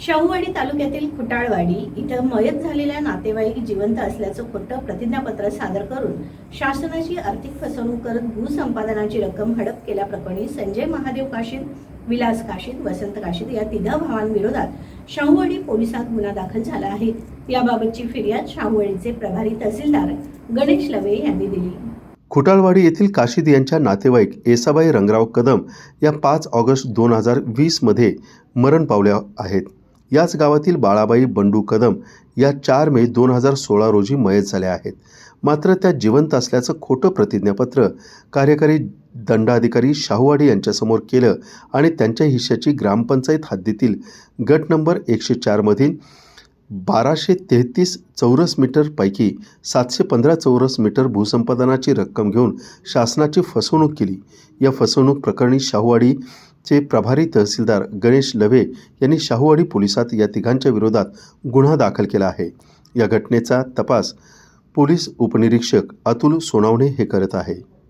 शाहूवाडी तालुक्यातील खुटाळवाडी इथं मयत झालेल्या नातेवाईक जिवंत असल्याचं खोटं प्रतिज्ञापत्र सादर करून शासनाची आर्थिक फसवणूक करत भूसंपादनाची रक्कम हडप केल्याप्रकरणी संजय महादेव काशीद विलास काशीद वसंत काशीद या तिघा भावांविरोधात शाहूवाडी पोलिसात गुन्हा दाखल झाला आहे. याबाबतची फिर्याद शाहूवाडीचे प्रभारी तहसीलदार गणेश लवे यांनी दिली. खुटाळवाडी येथील काशीद यांच्या नातेवाईक येसाबाई रंगराव कदम या पाच ऑगस्ट दोन हजार वीसमध्ये मरण पावल्या आहेत. याच गावातील बाळाबाई बंडू कदम या चार मे दोन हजार सोळा रोजी मयत झाल्या आहेत. मात्र त्या जिवंत असल्याचं खोटं प्रतिज्ञापत्र कार्यकारी दंडाधिकारी शाहूवाडी यांच्यासमोर केलं आणि त्यांच्या हिश्श्याची ग्रामपंचायत हद्दीतील गट नंबर एकशे चारमधील बाराशे तेहतीस चौरस मीटरपैकी सातशे पंधरा चौरस मीटर भूसंपादनाची रक्कम घेऊन शासनाची फसवणूक केली. या फसवणूक प्रकरणी शाहूवाडी चे प्रभारी तहसीलदार गणेश लवे यांनी शाहूवाडी पोलिसात या तिघांच्या विरोधात गुन्हा दाखल केला आहे. या घटनेचा तपास पोलीस उपनिरीक्षक अतुल सोनावणे हे करत आहे.